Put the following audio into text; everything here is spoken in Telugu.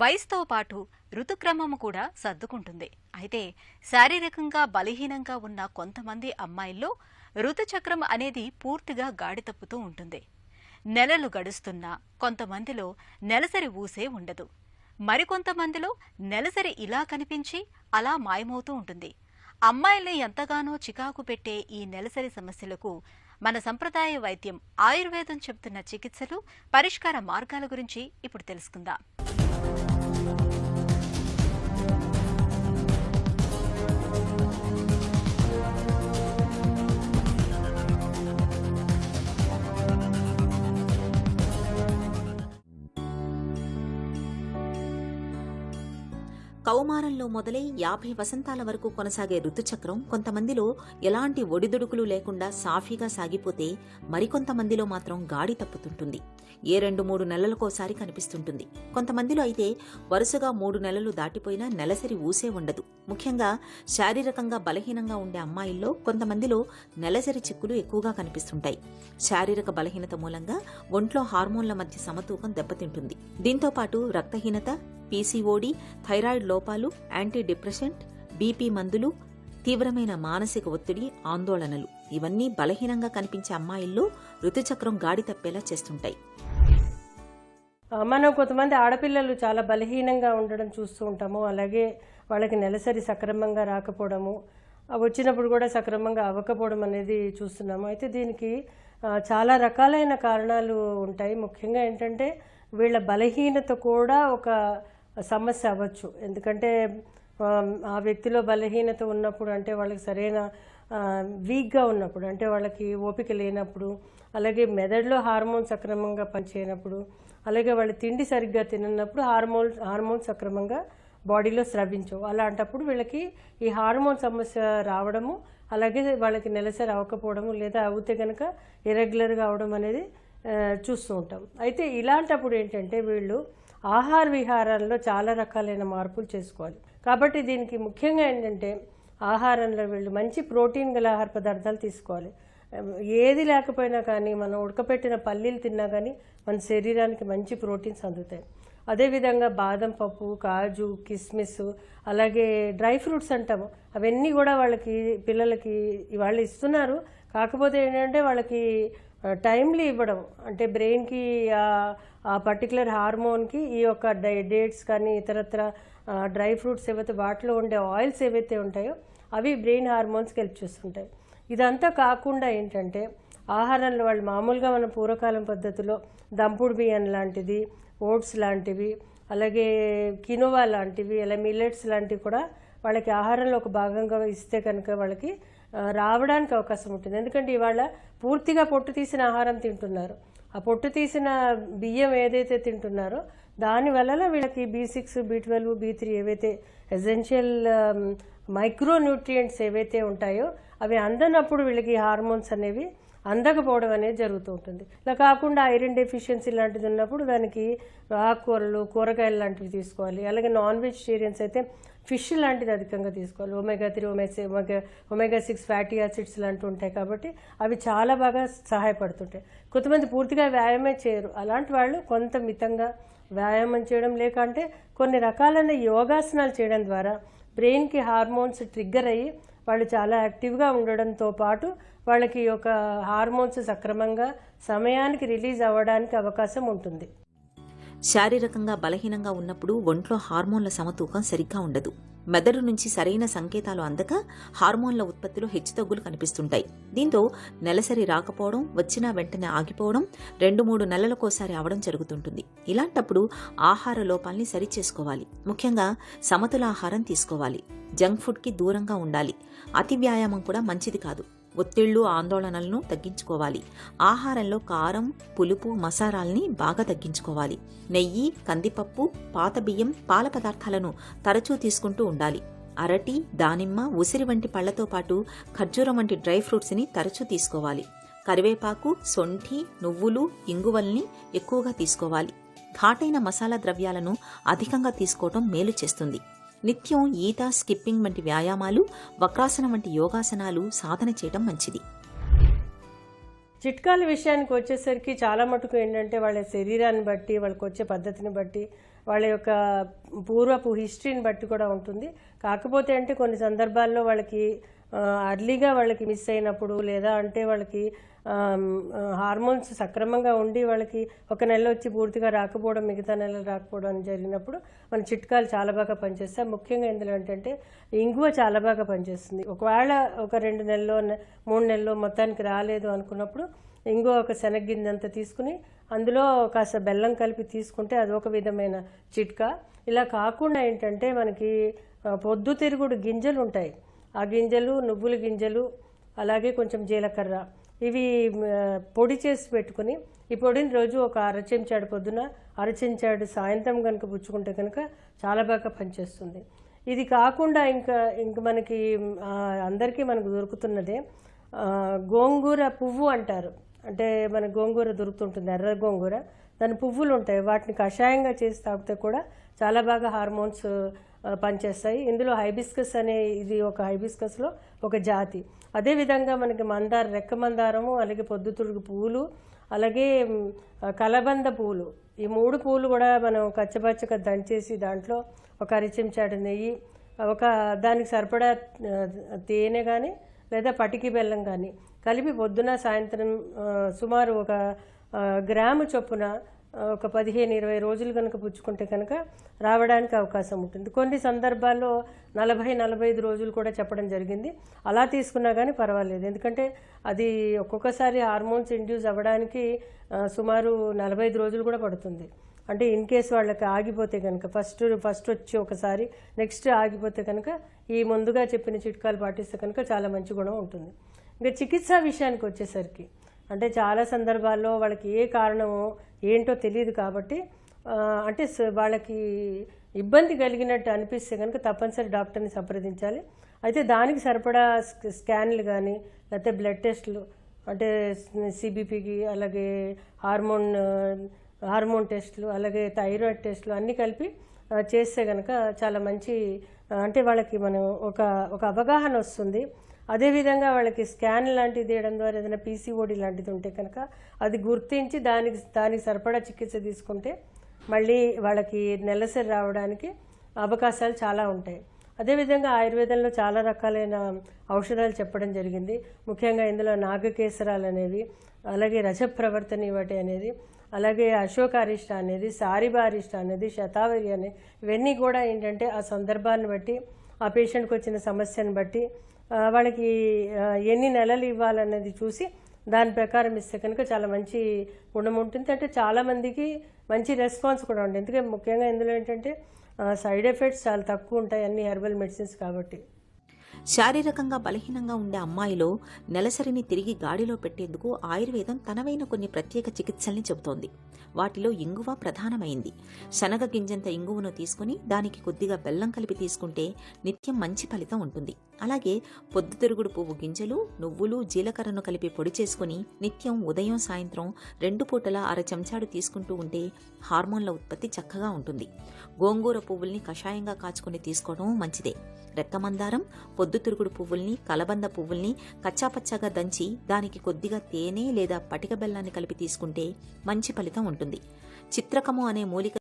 వయసుతో పాటు ఋతుక్రమము కూడా సర్దుకుంటుంది. అయితే శారీరకంగా బలహీనంగా ఉన్న కొంతమంది అమ్మాయిల్లో ఋతుచక్రం అనేది పూర్తిగా గాడి తప్పుతూ ఉంటుంది. నెలలు గడుస్తున్నా కొంతమందిలో నెలసరి ఊసే ఉండదు. మరికొంతమందిలో నెలసరి ఇలా కనిపించి అలా మాయమవుతూ ఉంటుంది. అమ్మాయిల్ని ఎంతగానో చికాకు పెట్టే ఈ నెలసరి సమస్యలకు మన సంప్రదాయ వైద్యం ఆయుర్వేదం చెబుతున్న చికిత్సలు పరిష్కార మార్గాల గురించి ఇప్పుడు తెలుసుకుందాం. కౌమారంలో మొదలై యాభై వసంతాల వరకు కొనసాగే ఋతుచక్రం కొంతమందిలో ఎలాంటి ఒడిదుడుకులు లేకుండా సాఫీగా సాగిపోతే మరికొంతమందిలో మాత్రం గాడి తప్పుతుంటుంది. ఏ రెండు మూడు నెలలకోసారి కనిపిస్తుంటుంది. కొంతమందిలో అయితే వరుసగా మూడు నెలలు దాటిపోయినా నెలసరి ఊసే ఉండదు. ముఖ్యంగా శారీరకంగా బలహీనంగా ఉండే అమ్మాయిల్లో కొంతమందిలో నెలసరి చిక్కులు ఎక్కువగా కనిపిస్తుంటాయి. శారీరక బలహీనత మూలంగా ఒంట్లో హార్మోన్ల మధ్య సమతూకం దెబ్బతింటుంది. దీంతో పాటు రక్తహీనత పీసీఓడి థైరాయిడ్ లోపాలు యాంటీ డిప్రెషెంట్ బీపీ మందులు తీవ్రమైన మానసిక ఒత్తిడి ఆందోళనలు. ఇవన్నీ బలహీనంగా కనిపించే అమ్మాయిల్లో ఋతుచక్రం గాడి తప్పేలా చేస్తుంటాయి. మనం కొంతమంది ఆడపిల్లలు చాలా బలహీనంగా ఉండడం చూస్తూ ఉంటాము. అలాగే వాళ్ళకి నెలసరి సక్రమంగా రాకపోవడము వచ్చినప్పుడు కూడా సక్రమంగా అవ్వకపోవడం అనేది చూస్తున్నాము. అయితే దీనికి చాలా రకాలైన కారణాలు ఉంటాయి. ముఖ్యంగా ఏంటంటే వీళ్ళ బలహీనత కూడా ఒక సమస్య అవ్వచ్చు. ఎందుకంటే ఆ, వ్యక్తిలో బలహీనత ఉన్నప్పుడు అంటే వాళ్ళకి సరైన వీక్గా ఉన్నప్పుడు అంటే వాళ్ళకి ఓపిక లేనప్పుడు అలాగే మెదడులో హార్మోన్ సక్రమంగా పనిచేయనప్పుడు అలాగే వాళ్ళు తిండి సరిగ్గా తిననప్పుడు హార్మోన్ హార్మోన్ సక్రమంగా బాడీలో స్రవించవు. అలాంటప్పుడు వీళ్ళకి ఈ హార్మోన్ సమస్య రావడము అలాగే వాళ్ళకి నెలసరి అవ్వకపోవడము లేదా అవుతే కనుక ఇరెగ్యులర్గా అవడం అనేది చూస్తూ ఉంటాం. అయితే ఇలాంటప్పుడు ఏంటంటే వీళ్ళు ఆహార విహారాల్లో చాలా రకాలైన మార్పులు చేసుకోవాలి. కాబట్టి దీనికి ముఖ్యంగా ఏంటంటే ఆహారంలో వీళ్ళు మంచి ప్రోటీన్ గల ఆహార పదార్థాలు తీసుకోవాలి. ఏది లేకపోయినా కానీ మనం ఉడకపెట్టిన పల్లీలు తిన్నా కానీ మన శరీరానికి మంచి ప్రోటీన్స్ అందుతాయి. అదేవిధంగా బాదం పప్పు కాజు కిస్మిస్ అలాగే డ్రై ఫ్రూట్స్ అంటాము. అవన్నీ కూడా వాళ్ళకి పిల్లలకి వాళ్ళు ఇస్తున్నారు. కాకపోతే ఏంటంటే వాళ్ళకి టైంలీ ఇవ్వడం. అంటే బ్రెయిన్కి ఆ పర్టికులర్ హార్మోన్కి ఈ యొక్క డై డేట్స్ కానీ ఇతరత్ర డ్రై ఫ్రూట్స్ ఏవైతే వాటిలో ఉండే ఆయిల్స్ ఏవైతే ఉంటాయో అవి బ్రెయిన్ హార్మోన్స్కి హెల్ప్ చేస్తుంటాయి. ఇదంతా కాకుండా ఏంటంటే ఆహారంలో వాళ్ళు మామూలుగా మన పూర్వకాలం పద్ధతిలో దంపుడు బియ్యం లాంటిది ఓట్స్ లాంటివి అలాగే కినోవా లాంటివి అలా మిల్లెట్స్ లాంటివి కూడా వాళ్ళకి ఆహారంలో ఒక భాగంగా ఇస్తే కనుక వాళ్ళకి రావడానికి అవకాశం ఉంటుంది. ఎందుకంటే ఇవాళ పూర్తిగా పొట్టు తీసిన ఆహారం తింటున్నారు. ఆ పొట్టు తీసిన బియ్యం ఏదైతే తింటున్నారో దాని వలన వీళ్ళకి B six B twelve B three ఏవైతే ఎసెన్షియల్ మైక్రో న్యూట్రియంట్స్ ఏవైతే ఉంటాయో అవి అందనప్పుడు వీళ్ళకి హార్మోన్స్ అనేవి అందకపోవడం అనేది జరుగుతూ ఉంటుంది. ఇలా కాకుండా ఐరన్ డెఫిషియన్సీ లాంటిది ఉన్నప్పుడు దానికి ఆకుకూరలు కూరగాయలు లాంటివి తీసుకోవాలి. అలాగే నాన్ వెజిటేరియన్స్ అయితే ఫిష్ లాంటిది అధికంగా తీసుకోవాలి. Omega three omega omega omega six fatty acids లాంటివి ఉంటాయి కాబట్టి అవి చాలా బాగా సహాయపడుతుంటాయి. కొంతమంది పూర్తిగా వ్యాయామమే చేయరు. అలాంటి వాళ్ళు కొంత మితంగా వ్యాయామం చేయడం లేకంటే కొన్ని రకాలైన యోగాసనాలు చేయడం ద్వారా బ్రెయిన్కి హార్మోన్స్ ట్రిగ్గర్ అయ్యి వాళ్ళు చాలా యాక్టివ్గా ఉండడంతో పాటు వాళ్ళకి ఒక హార్మోన్స్ సక్రమంగా సమయానికి రిలీజ్ అవ్వడానికి అవకాశం ఉంటుంది. శారీరకంగా బలహీనంగా ఉన్నప్పుడు ఒంట్లో హార్మోన్ల సమతూకం సరిగ్గా ఉండదు. మెదడు నుంచి సరైన సంకేతాలు అందక హార్మోన్ల ఉత్పత్తిలో హెచ్చుతగ్గులు కనిపిస్తుంటాయి. దీంతో నెలసరి రాకపోవడం వచ్చినా వెంటనే ఆగిపోవడం రెండు మూడు నెలలకోసారి అవడం జరుగుతుంటుంది. ఇలాంటప్పుడు ఆహార లోపాల్ని సరిచేసుకోవాలి. ముఖ్యంగా సమతుల ఆహారం తీసుకోవాలి. జంక్ ఫుడ్కి దూరంగా ఉండాలి. అతి వ్యాయామం కూడా మంచిది కాదు. ఒత్తిళ్ళు ఆందోళనలను తగ్గించుకోవాలి. ఆహారంలో కారం పులుపు మసాలాల్ని బాగా తగ్గించుకోవాలి. నెయ్యి కందిపప్పు పాత బియ్యం పాల పదార్థాలను తరచూ తీసుకుంటూ ఉండాలి. అరటి దానిమ్మ ఉసిరి వంటి పళ్ళతో పాటు ఖర్జూరం వంటి డ్రై ఫ్రూట్స్ని తరచూ తీసుకోవాలి. కరివేపాకు సొంఠి నువ్వులు ఇంగువల్ని ఎక్కువగా తీసుకోవాలి. ఘాటైన మసాలా ద్రవ్యాలను అధికంగా తీసుకోవటం మేలు చేస్తుంది. నిత్యం ఈత స్కిప్పింగ్ వంటి వ్యాయామాలు వక్రాసనం వంటి యోగాసనాలు సాధన చేయటం మంచిది. చిట్కాల విషయానికి వచ్చేసరికి చాలా మటుకు ఏంటంటే వాళ్ళ శరీరాన్ని బట్టి వాళ్ళకి వచ్చే పద్ధతిని బట్టి వాళ్ళ యొక్క పూర్వపు హిస్టరీని బట్టి కూడా ఉంటుంది. కాకపోతే అంటే కొన్ని సందర్భాల్లో వాళ్ళకి అర్లీగా వాళ్ళకి మిస్ అయినప్పుడు లేదా అంటే వాళ్ళకి హార్మోన్స్ సక్రమంగా ఉండి వాళ్ళకి ఒక నెల వచ్చి పూర్తిగా రాకపోవడం మిగతా నెలలు రాకపోవడం జరిగినప్పుడు మన చిట్కాలు చాలా బాగా పనిచేస్తాయి. ముఖ్యంగా ఇందులో ఏంటంటే ఇంగువ చాలా బాగా పనిచేస్తుంది. ఒకవేళ ఒక రెండు నెలల్లో మూడు నెలల్లో మొత్తానికి రాలేదు అనుకున్నప్పుడు ఇంగువ ఒక శనగ్గింజంత తీసుకుని అందులో కాస్త బెల్లం కలిపి తీసుకుంటే అదొక విధమైన చిట్కా. ఇలా కాకుండా ఏంటంటే మనకి పొద్దుతిరుగుడు గింజలు ఉంటాయి. ఆ గింజలు నువ్వుల గింజలు అలాగే కొంచెం జీలకర్ర. ఇవి పొడి చేసి పెట్టుకుని ఈ పొడిని రోజు ఒక అర చెంచాడు పొద్దున అర చెంచాడు సాయంత్రం కనుక పుచ్చుకుంటే కనుక చాలా బాగా పనిచేస్తుంది. ఇది కాకుండా ఇంకా ఇంక మనకి అందరికీ మనకు దొరుకుతున్నదే గోంగూర పువ్వు అంటారు. అంటే మన గోంగూర దొరుకుతుంటుంది ఎర్ర గోంగూర. దాని పువ్వులు ఉంటాయి వాటిని కషాయంగా చేసి తాగితే కూడా చాలా బాగా హార్మోన్స్ పనిచేస్తాయి. ఇందులో హైబిస్కస్ అనే ఇది ఒక హైబిస్కస్లో ఒక జాతి. అదేవిధంగా మనకి మందార రెక్క మందారము అలాగే పొద్దుతుడుగు పువ్వులు అలాగే కలబంద పువ్వులు ఈ మూడు పువ్వులు కూడా మనం కచ్చపచ్చగా దంచేసి దాంట్లో ఒక అరిచెంచాడు నెయ్యి ఒక దానికి సరిపడా తేనె కానీ లేదా పటికి బెల్లం కానీ కలిపి పొద్దున సాయంత్రం సుమారు ఒక గ్రాము చొప్పున ఒక పదిహేను ఇరవై రోజులు కనుక పుచ్చుకుంటే కనుక రావడానికి అవకాశం ఉంటుంది. కొన్ని సందర్భాల్లో నలభై నలభై ఐదు రోజులు కూడా చెప్పడం జరిగింది. అలా తీసుకున్నా కానీ పర్వాలేదు. ఎందుకంటే అది ఒక్కొక్కసారి హార్మోన్స్ ఇండ్యూస్ అవ్వడానికి సుమారు నలభై ఐదు రోజులు కూడా పడుతుంది. అంటే ఇన్ కేస్ వాళ్ళకి ఆగిపోతే కనుక ఫస్ట్ ఫస్ట్ వచ్చి ఒకసారి నెక్స్ట్ ఆగిపోతే కనుక ఈ ముందుగా చెప్పిన చిట్కాలు పాటిస్తే కనుక చాలా మంచి గుణం ఉంటుంది. ఇంకా చికిత్సా విషయానికి వచ్చేసరికి అంటే చాలా సందర్భాల్లో వాళ్ళకి ఏ కారణమో ఏంటో తెలియదు కాబట్టి అంటే వాళ్ళకి ఇబ్బంది కలిగినట్టు అనిపిస్తే కనుక తప్పనిసరి డాక్టర్ని సంప్రదించాలి. అయితే దానికి సరిపడా స్కాన్లు కానీ లేకపోతే బ్లడ్ టెస్ట్లు అంటే సిబిపికి అలాగే హార్మోన్ హార్మోన్ టెస్ట్లు అలాగే థైరాయిడ్ టెస్ట్లు అన్నీ కలిపి చేస్తే కనుక చాలా మంచి అంటే వాళ్ళకి మనం ఒక ఒక అవగాహన వస్తుంది. అదేవిధంగా వాళ్ళకి స్కాన్ లాంటిది తీయడం ద్వారా ఏదైనా పీసీఓడి లాంటిది ఉంటే కనుక అది గుర్తించి దానికి దానికి సరిపడా చికిత్స తీసుకుంటే మళ్ళీ వాళ్ళకి నెలసరి రావడానికి అవకాశాలు చాలా ఉంటాయి. అదేవిధంగా ఆయుర్వేదంలో చాలా రకాలైన ఔషధాలు చెప్పడం జరిగింది. ముఖ్యంగా ఇందులో నాగకేసరాలు అనేవి అలాగే రజప్రవర్తని వాటి అనేది అలాగే అశోకారిష్ట అనేది సారిబారిష్ట అనేది శతావరి అనేది ఇవన్నీ కూడా ఏంటంటే ఆ సందర్భాన్ని బట్టి ఆ పేషెంట్కి వచ్చిన సమస్యను బట్టి వాళ్ళకి ఎన్ని నెలలు ఇవ్వాలన్నది చూసి దాని ప్రకారం ఇస్తే కనుక చాలా మంచి గుణం ఉంటుంది. అంటే చాలామందికి మంచి రెస్పాన్స్ కూడా ఉంటుంది. ఎందుకంటే ముఖ్యంగా ఇందులో ఏంటంటే సైడ్ ఎఫెక్ట్స్ చాలా తక్కువ ఉంటాయి అన్ని హెర్బల్ మెడిసిన్స్ కాబట్టి. శారీరకంగా బలహీనంగా ఉండే అమ్మాయిలో నెలసరిని తిరిగి గాడిలో పెట్టేందుకు ఆయుర్వేదం తనవైన కొన్ని ప్రత్యేక చికిత్సల్ని చెబుతోంది. వాటిలో ఇంగువ ప్రధానమైంది. శనగ గింజంత ఇంగువను తీసుకుని దానికి కొద్దిగా బెల్లం కలిపి తీసుకుంటే నిత్యం మంచి ఫలితం ఉంటుంది. అలాగే పొద్దుతిరుగుడు పువ్వు గింజలు నువ్వులు జీలకర్రను కలిపి పొడి చేసుకుని నిత్యం ఉదయం సాయంత్రం రెండు పూటల అర చెంచాడు తీసుకుంటూ ఉంటే హార్మోన్ల ఉత్పత్తి చక్కగా ఉంటుంది. గోంగూర పువ్వుల్ని కషాయంగా కాచుకుని తీసుకోవడం మంచిదే. రెక్కమందారం పొద్దుతిరుగుడు పువ్వుల్ని కలబంద పువ్వుల్ని కచ్చాపచ్చాగా దంచి దానికి కొద్దిగా తేనె లేదా పటిక బెల్లాన్ని కలిపి తీసుకుంటే మంచి ఫలితం ఉంటుంది. చిత్రకము అనే మూలిక